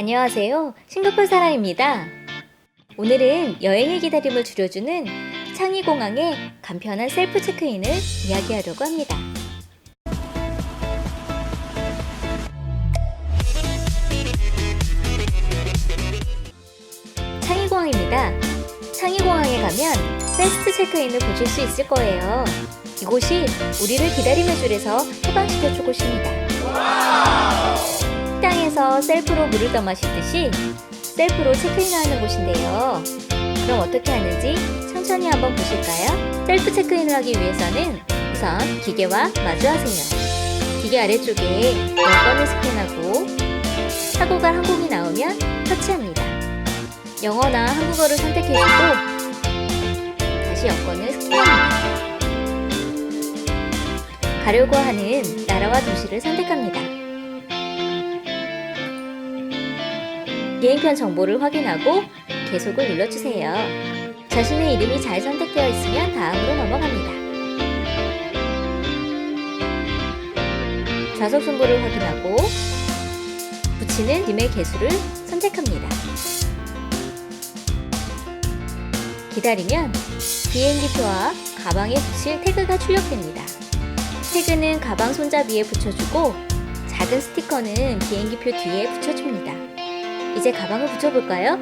안녕하세요. 싱가포르 사람입니다. 오늘은 여행의 기다림을 줄여주는 창의공항의 간편한 셀프 체크인을 이야기하려고 합니다. 창의공항입니다. 창의공항에 가면 패스트 체크인을 보실 수 있을 거예요. 이곳이 우리를 기다림의 줄에서 해방시켜줄 곳입니다. 셀프로 물을 떠 마시듯이 셀프로 체크인하는 곳인데요. 그럼 어떻게 하는지 천천히 한번 보실까요? 셀프 체크인을 하기 위해서는 우선 기계와 마주하세요. 기계 아래쪽에 여권을 스캔하고 타고 갈 항공이 나오면 터치합니다. 영어나 한국어를 선택해주고 다시 여권을 스캔합니다. 가려고 하는 나라와 도시를 선택합니다. 비행편 정보를 확인하고 계속을 눌러주세요. 자신의 이름이 잘 선택되어 있으면 다음으로 넘어갑니다. 좌석 승보를 확인하고 붙이는 짐의 개수를 선택합니다. 기다리면 비행기표와 가방에 붙일 태그가 출력됩니다. 태그는 가방 손잡이에 붙여주고 작은 스티커는 비행기표 뒤에 붙여줍니다. 이제 가방을 붙여볼까요?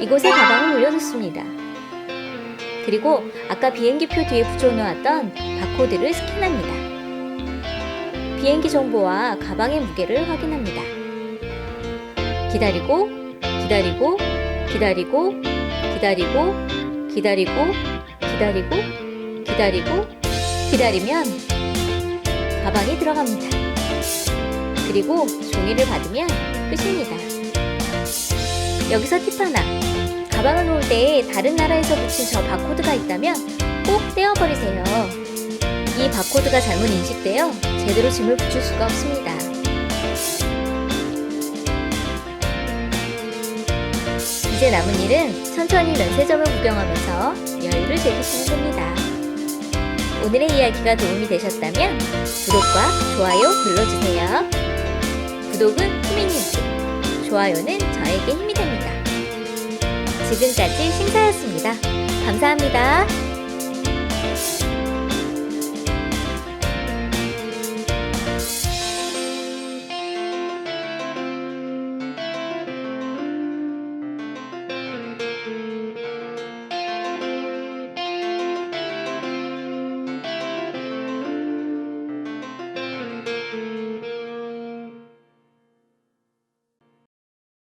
이곳에 가방을 올려놓습니다. 그리고 아까 비행기표 뒤에 붙여놓았던 바코드를 스캔합니다. 비행기 정보와 가방의 무게를 확인합니다. 기다리고, 기다리고, 기다리고, 기다리고, 기다리고, 기다리고, 기다리고, 기다리면 가방이 들어갑니다. 그리고 종이를 받으면 끝입니다. 여기서 팁 하나. 가방을 놓을 때 다른 나라에서 붙인 저 바코드가 있다면 꼭 떼어버리세요. 이 바코드가 잘못 인식되어 제대로 짐을 붙일 수가 없습니다. 이제 남은 일은 천천히 면세점을 구경하면서 여유를 즐기시면 됩니다. 오늘의 이야기가 도움이 되셨다면 구독과 좋아요 눌러주세요. 구독은 되지, 좋아요는 저에게 힘이 됩니다. 지금까지 심사였습니다. 감사합니다.